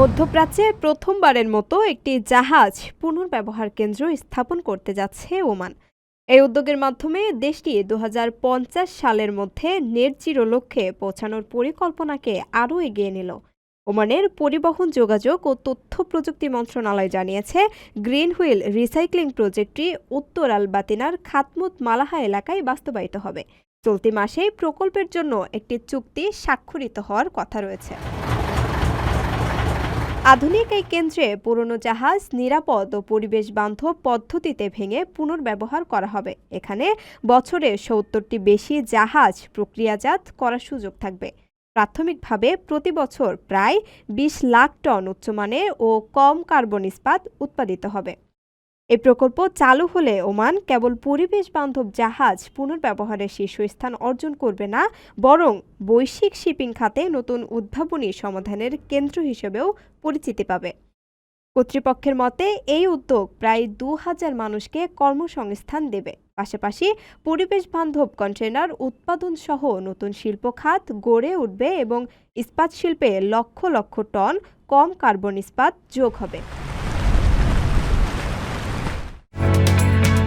মধ্যপ্রাচ্যে প্রথমবারের মতো একটি জাহাজ পুনর্ব্যবহার কেন্দ্র স্থাপন করতে যাচ্ছে ওমান। এই উদ্যোগের মাধ্যমে দেশটি দু হাজার পঞ্চাশ সালের মধ্যে নেট লক্ষ্যে পৌঁছানোর পরিকল্পনাকে আরও এগিয়ে নিল। ওমানের পরিবহন যোগাযোগ ও তথ্য প্রযুক্তি মন্ত্রণালয় জানিয়েছে গ্রিন হুইল রিসাইক্লিং প্রজেক্টটি উত্তর আল বাতিনার খাতমুত মালাহা এলাকায় বাস্তবায়িত হবে। চলতি মাসেই প্রকল্পের জন্য একটি চুক্তি স্বাক্ষরিত হওয়ার কথা রয়েছে। আধুনিক এই কেন্দ্রে পুরনো জাহাজ, নিরাপদ ও পরিবেশ বান্ধব পদ্ধতিতে ভেঙে পুনর্ব্যবহার করা হবে। এখানে বছরে সত্তরটি বেশি জাহাজ প্রক্রিয়াজাত করার সুযোগ থাকবে। প্রাথমিকভাবে প্রতি বছর প্রায় বিশ লাখ টন উচ্চমানের ও কম কার্বন ইস্পাত উৎপাদিত হবে। এই প্রকল্প চালু হলে ওমান কেবল পরিবেশ বান্ধব জাহাজ পুনর্ব্যবহারের শীর্ষস্থান অর্জন করবে না, বরং বৈশ্বিক শিপিং খাতে নতুন উদ্ভাবনী সমাধানের কেন্দ্র হিসেবেও পরিচিতি পাবে। কর্তৃপক্ষের মতে, এই উদ্যোগ প্রায় দু হাজার মানুষকে কর্মসংস্থান দেবে। পাশাপাশি পরিবেশ বান্ধব কন্টেনার উৎপাদন সহ নতুন শিল্প খাত গড়ে উঠবে এবং ইস্পাত শিল্পে লক্ষ লক্ষ টন কম কার্বন ইস্পাত যোগ হবে।